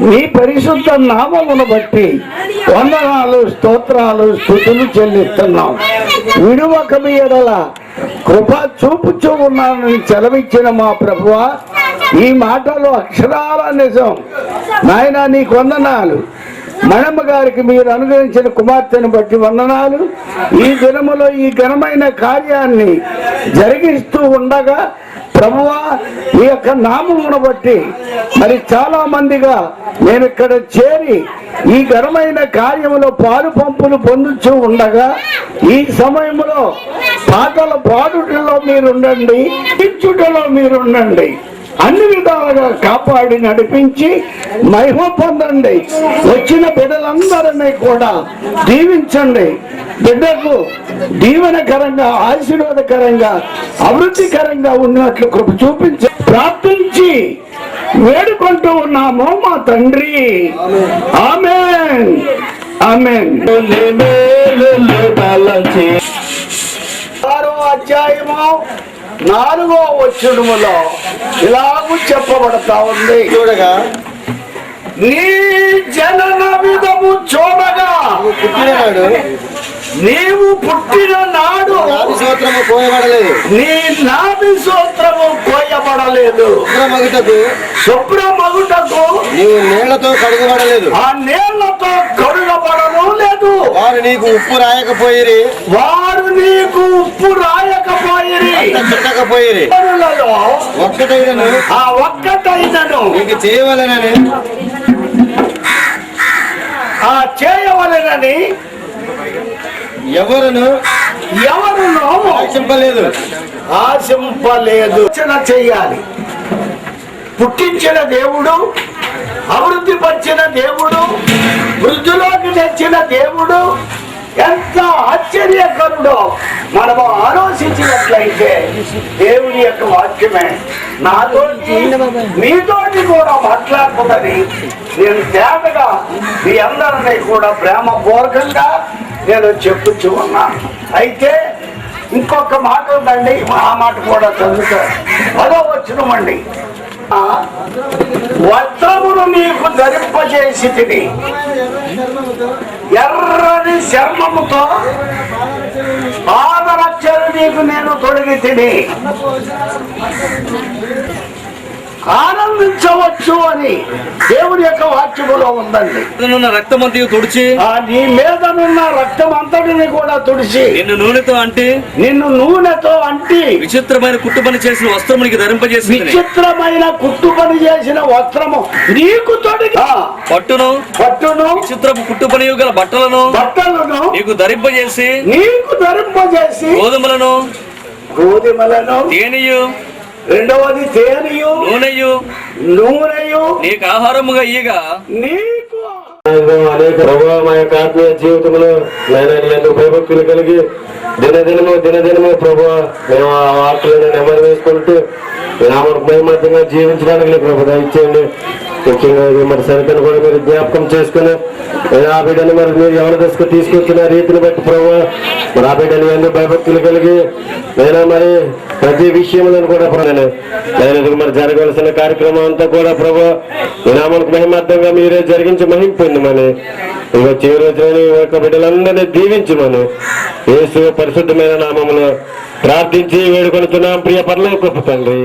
నీ పరిశుద్ధ నామమును బట్టి వందనాలు స్తోత్రాలు స్థుతులు చెల్లిస్తున్నాం. విడువక మీడల కృప చూపుచూ ఉన్నానని చెలవిచ్చిన మా ప్రభువ ఈ మాటలు అక్షరాల నిజం. నాయన నీకు వందనాలు. మణమ్మ గారికి మీరు అనుగ్రహించిన కుమార్తెను బట్టి వందనాలు. ఈ దినములో ఈ ఘనమైన కార్యాన్ని జరిగిస్తూ ఉండగా ప్రభువా ఈ యొక్క నామమును బట్టి మరి చాలా మందిగా నేను ఇక్కడ చేరి ఈ ఘనమైన కార్యంలో పాలు పంపులు పొందుచూ ఉండగా ఈ సమయంలో పాటల పాడుటలో మీరుండండి ఇచ్చుటలో మీరుండండి. అన్ని విధాలుగా కాపాడి నడిపించి మహిమ పొందండి. వచ్చిన బిడ్డలందరినీ కూడా దీవించండి. బిడ్డకు దీవెనకరంగా ఆశీర్వాదకరంగా అభివృద్ధికరంగా ఉన్నట్లు కృప చూపించి ప్రార్థించి వేడుకుంటూ ఉన్నాము మా తండ్రి. ఆమెన్. ఆమెన్. ఆరో అధ్యాయము నాలుగో వచ్చుడుములో ఇలాగూ చెప్పబడతా ఉంది. చూడగా నీ జనన విధము చూడగా నువ్వు పుట్టిననాడు నీవు పుట్టిన నాడు సూత్రము పోయబడలేదు. నీ నాభి సూత్రము కోయబడలేదు మగుటకు శుభ్రమగుటకు నీవు నీళ్ళతో కడుగబడలేదు. ఆ నీళ్ళతో కడుగబడను లేదు. వారు నీకు ఉప్పు రాయకపోయిరి. వారు నీకు ఉప్పు రాయకపోయిరి. చుట్టకపోయిరి. ఒక్కటైనను. ఆ ఒక్కటైనను నీకు చేయవలనని ఆ చేయవలెనని ఎవరును? ఎవరునో ఆశింపలేదు. ఆశింపలేదు. చెయ్యాలి పుట్టించిన దేవుడు అభివృద్ధి పరిచిన దేవుడు వృద్ధిలోకి తెచ్చిన దేవుడు ఎంత ఆశ్చర్యకరుడో. మనము ఆలోచించినట్లయితే దేవుని యొక్క వాక్యమే నాతో మీతోటి కూడా మాట్లాడుతుందని నేను తేటగా మీ అందరినీ కూడా ప్రేమపూర్వకంగా నేను చెప్పుచూ ఉన్నాను. అయితే ఇంకొక మాట ఉందండి ఆ మాట కూడా చదువుతా అదో వచ్చినమండి వస్త్రమును నీకు ధరింపజేసి తిని ఎర్రని చర్మముతో పాదరక్షలు నీకు నేను తొడిగి తిని ఆనందించవచ్చు అని దేవుని యొక్క వాక్యములో ఉందండి. ఉన్న రక్తమంతయు తుడిచి ఆ నీ మీదనున్న రక్తం అంతటిని కూడా తుడిచి నిన్ను నూనెతో అంటే నిన్ను నూనెతో అంటి విచిత్రమైన కుట్టుపని చేసిన వస్త్రమునికి ధరింపజేసి విచిత్రమైన కుట్టు పని చేసిన వస్త్రము నీకు తొడిగి ఆ, పట్టును పట్టును విచిత్రపు కుట్టుపని గల బట్టలను బట్టలను నీకు ధరింపజేసి నీకు ధరింపజేసి గోధుమలను గోధుమలను తేనెయు రెండవది తేనెయు. నూనెయు. నూనెయు. నీకు ఆహారముగా ఇయ్యగా నీకు. అనేక ప్రభావ మా యొక్క ఆత్మీయ జీవితంలో నేను ఎందుకు భయభక్తులు కలిగి దినదినము దినదినము ప్రభు మేము ఆ వార్తలను నెమ్మది వేసుకుంటూ నామకు జీవించడానికి నీకు ప్రభు దయచేయండి ముఖ్యంగా ఇది మరి సరితను కూడా మీరు జ్ఞాపకం చేసుకుని ఆ బిడ్డను మరి మీరు ఎవరి దశకు తీసుకొచ్చిన రీతిని బట్టి ప్రభు మరి ఆ ఎందుకు భయభక్తులు కలిగి నేను మరి ప్రతి విషయంలో కూడా నేను నేను మరి జరగవలసిన కార్యక్రమం అంతా కూడా ప్రభు ఈ మహిమార్థంగా మీరే జరిగించి మహింపొంది మన ఇంకా చివరి రోజున యొక్క బిడ్డలందరినీ దీవించమని ఏసు పరిశుద్ధమైన నామములు ప్రార్థించి వేడుకొనుతున్నాం ప్రియ పరలోకపు తండ్రి.